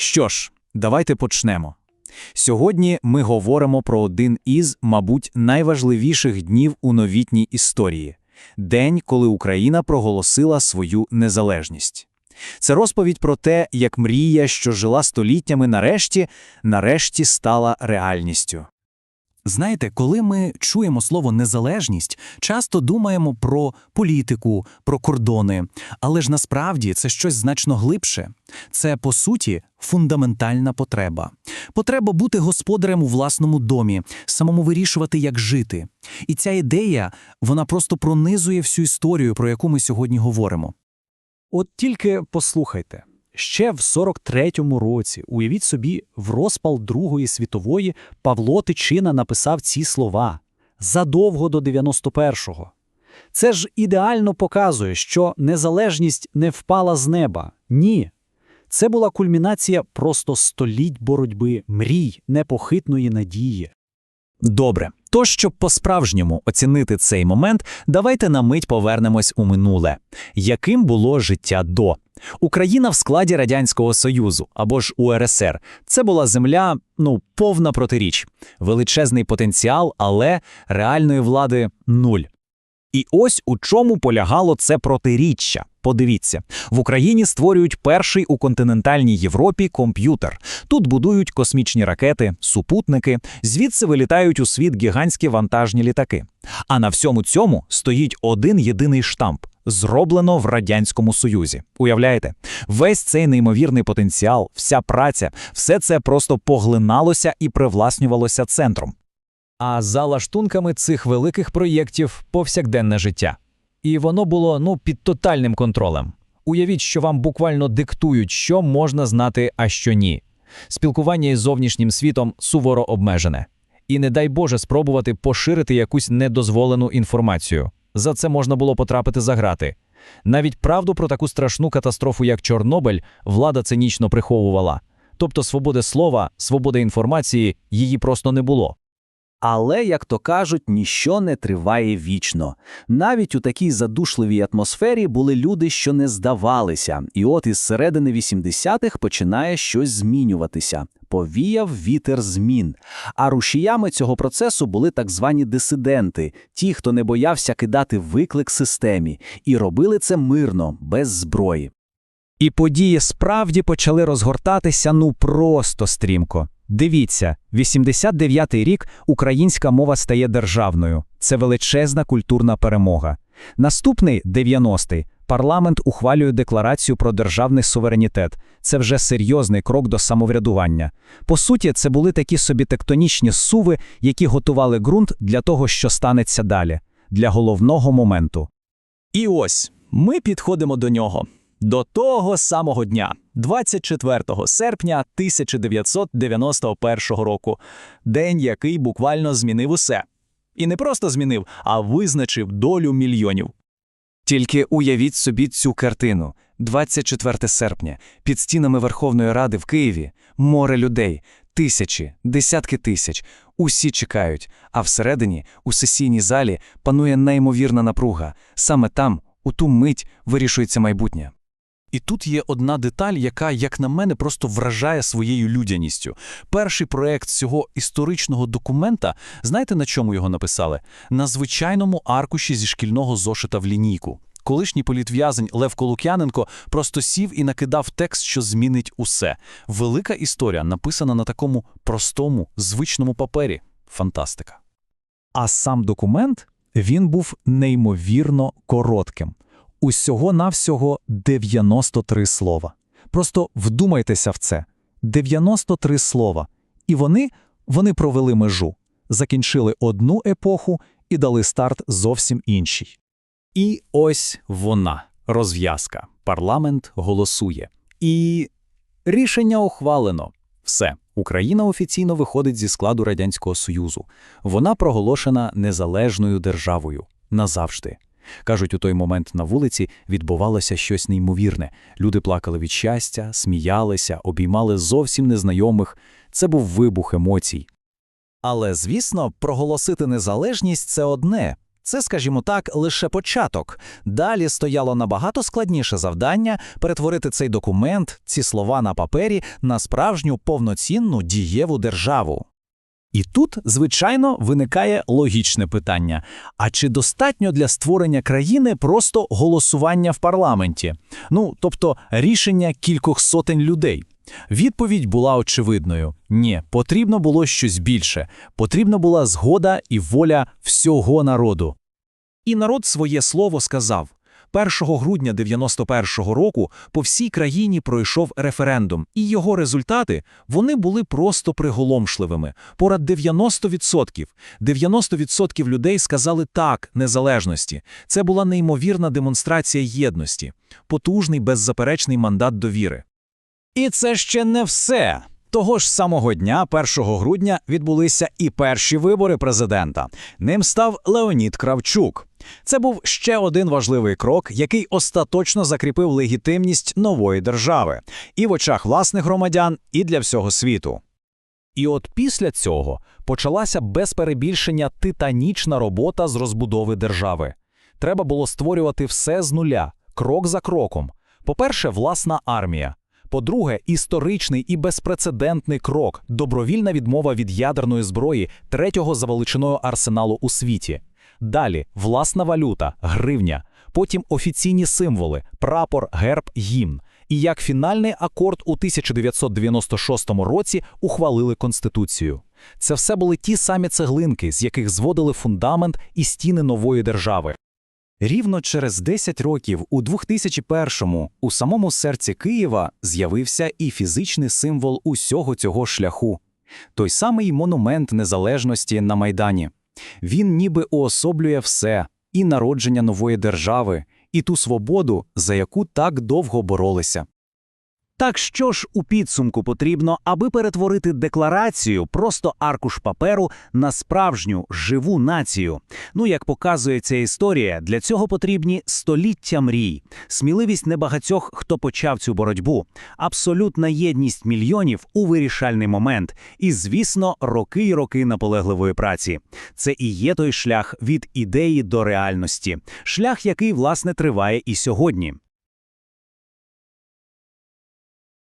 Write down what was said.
Що ж, давайте почнемо. Сьогодні ми говоримо про один із, мабуть, найважливіших днів у новітній історії день, коли Україна проголосила свою незалежність. Це розповідь про те, як мрія, що жила століттями нарешті, нарешті стала реальністю. Знаєте, коли ми чуємо слово незалежність, часто думаємо про політику, про кордони, але ж насправді це щось значно глибше. Це, по суті, фундаментальна потреба. Потреба бути господарем у власному домі, самому вирішувати, як жити. І ця ідея, вона просто пронизує всю історію, про яку ми сьогодні говоримо. От тільки послухайте. Ще в 43-му році, уявіть собі, в розпал Другої світової Павло Тичина написав ці слова задовго до 91-го. Це ж ідеально показує, що незалежність не впала з неба. Ні. Це була кульмінація просто століть боротьби, мрій, непохитної надії. Добре, то щоб по-справжньому оцінити цей момент, давайте на мить повернемось у минуле. Яким було життя до? Україна в складі Радянського Союзу або ж УРСР. Це була земля, ну, повна протиріч. Величезний потенціал, але реальної влади нуль. І ось у чому полягало це протиріччя. Подивіться, в Україні створюють перший у континентальній Європі комп'ютер. Тут будують космічні ракети, супутники, звідси вилітають у світ гігантські вантажні літаки. А на всьому цьому стоїть один єдиний штамп. Зроблено в Радянському Союзі. Уявляєте, весь цей неймовірний потенціал, вся праця, все це просто поглиналося і привласнювалося центром. А за лаштунками цих великих проєктів повсякденне життя. І воно було ну під тотальним контролем. Уявіть, що вам буквально диктують, що можна знати, а що ні. Спілкування із зовнішнім світом суворо обмежене. І не дай Боже спробувати поширити якусь недозволену інформацію. За це можна було потрапити за грати. Навіть правду про таку страшну катастрофу, як Чорнобиль, влада цинічно приховувала. Тобто свободи слова, свободи інформації її просто не було. Але, як то кажуть, ніщо не триває вічно. Навіть у такій задушливій атмосфері були люди, що не здавалися, і от із середини 80-х починає щось змінюватися. Повіяв вітер змін. А рушіями цього процесу були так звані дисиденти, ті, хто не боявся кидати виклик системі, і робили це мирно, без зброї. І події справді почали розгортатися ну просто стрімко. Дивіться, 89-й рік українська мова стає державною. Це величезна культурна перемога. Наступний 90-й парламент ухвалює декларацію про державний суверенітет. Це вже серйозний крок до самоврядування. По суті, це були такі собі тектонічні суви, які готували ґрунт для того, що станеться далі, для головного моменту. І ось ми підходимо до нього. До того самого дня, 24 серпня 1991 року, день, який буквально змінив усе. І не просто змінив, а визначив долю мільйонів. Тільки уявіть собі цю картину. 24 серпня, під стінами Верховної Ради в Києві, море людей, тисячі, десятки тисяч, усі чекають, а всередині, у сесійній залі, панує неймовірна напруга. Саме там, у ту мить, вирішується майбутнє. І тут є одна деталь, яка, як на мене, просто вражає своєю людяністю. Перший проект цього історичного документа, знаєте, на чому його написали? На звичайному аркуші зі шкільного зошита в лінійку. Колишній політв'язень Лев Колук'яненко просто сів і накидав текст, що змінить усе. Велика історія написана на такому простому, звичному папері. Фантастика. А сам документ він був неймовірно коротким. Усього-навсього 93 слова. Просто вдумайтеся в це. 93 слова. І вони, вони провели межу, закінчили одну епоху і дали старт зовсім іншій. І ось вона, розв'язка. Парламент голосує. І рішення ухвалено. Все, Україна офіційно виходить зі складу Радянського Союзу. Вона проголошена незалежною державою назавжди. Кажуть, у той момент на вулиці відбувалося щось неймовірне. Люди плакали від щастя, сміялися, обіймали зовсім незнайомих. Це був вибух емоцій. Але, звісно, проголосити незалежність це одне, Це, скажімо так, лише початок. Далі стояло набагато складніше завдання перетворити цей документ, ці слова на папері, на справжню повноцінну дієву державу. І тут, звичайно, виникає логічне питання: а чи достатньо для створення країни просто голосування в парламенті? Ну, тобто рішення кількох сотень людей? Відповідь була очевидною: ні, потрібно було щось більше, потрібна була згода і воля всього народу. І народ своє слово сказав. 1 грудня 91-го року по всій країні пройшов референдум, і його результати вони були просто приголомшливими. Понад 90%. 90% людей сказали так незалежності. Це була неймовірна демонстрація єдності, потужний беззаперечний мандат довіри. І це ще не все. Того ж самого дня, 1 грудня, відбулися і перші вибори президента. Ним став Леонід Кравчук. Це був ще один важливий крок, який остаточно закріпив легітимність нової держави і в очах власних громадян, і для всього світу. І от після цього почалася без перебільшення титанічна робота з розбудови держави. Треба було створювати все з нуля, крок за кроком. По-перше, власна армія. По-друге, історичний і безпрецедентний крок добровільна відмова від ядерної зброї третього за величиною арсеналу у світі. Далі власна валюта, гривня, потім офіційні символи, прапор, герб, гімн. І як фінальний акорд у 1996 році ухвалили Конституцію. Це все були ті самі цеглинки, з яких зводили фундамент і стіни нової держави. Рівно через 10 років, у 2001-му, у самому серці Києва з'явився і фізичний символ усього цього шляху – той самий монумент незалежності на Майдані. Він ніби уособлює все – і народження нової держави, і ту свободу, за яку так довго боролися. Так що ж у підсумку потрібно, аби перетворити декларацію, просто аркуш паперу, на справжню живу націю? Ну, як показує ця історія, для цього потрібні століття мрій, сміливість небагатьох, хто почав цю боротьбу, абсолютна єдність мільйонів у вирішальний момент, і, звісно, роки й роки наполегливої праці. Це і є той шлях від ідеї до реальності, шлях, який власне триває і сьогодні.